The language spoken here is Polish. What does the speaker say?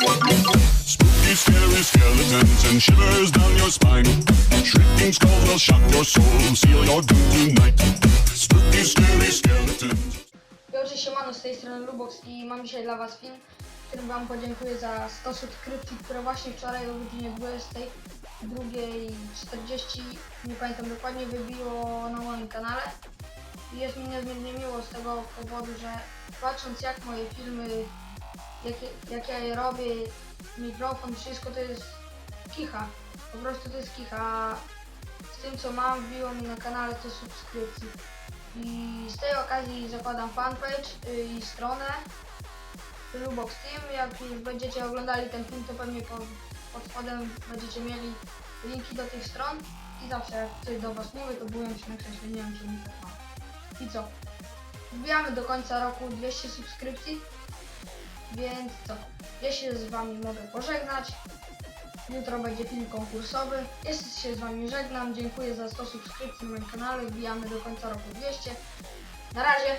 Spooky, scary skeletons and shivers down your spine. Shrieking skulls will shock your soul, seal your doom tonight. Spooky, scary skeletons. Oczywiście siemano, z tej strony Lubox i mam dzisiaj dla Was film, w którym Wam podziękuję za 100 subskrypcji, które właśnie wczoraj o godzinie 22.40, nie pamiętam dokładnie, wybiło na moim kanale. I jest mi niezmiernie miło z tego powodu, że patrząc jak moje filmy, jak, jak ja robię, mikrofon, wszystko to jest kicha. Po prostu to jest kicha. Z tym co mam, wbiło mi na kanale to subskrypcji. I z tej okazji zakładam fanpage y, i stronę Lubox Team. Jak już będziecie oglądali ten film, to pewnie pod, pod spodem będziecie mieli linki do tych stron. I zawsze jak coś do Was mówię, to byłem się na krześle, nie wiem czy mi tak. I co? Wbijamy do końca roku 200 subskrypcji. Więc co? Ja się z Wami mogę pożegnać. Jutro będzie film konkursowy. Jeszcze się z Wami żegnam. Dziękuję za 100 subskrypcji na moim kanale. Wbijamy do końca roku 200. Na razie.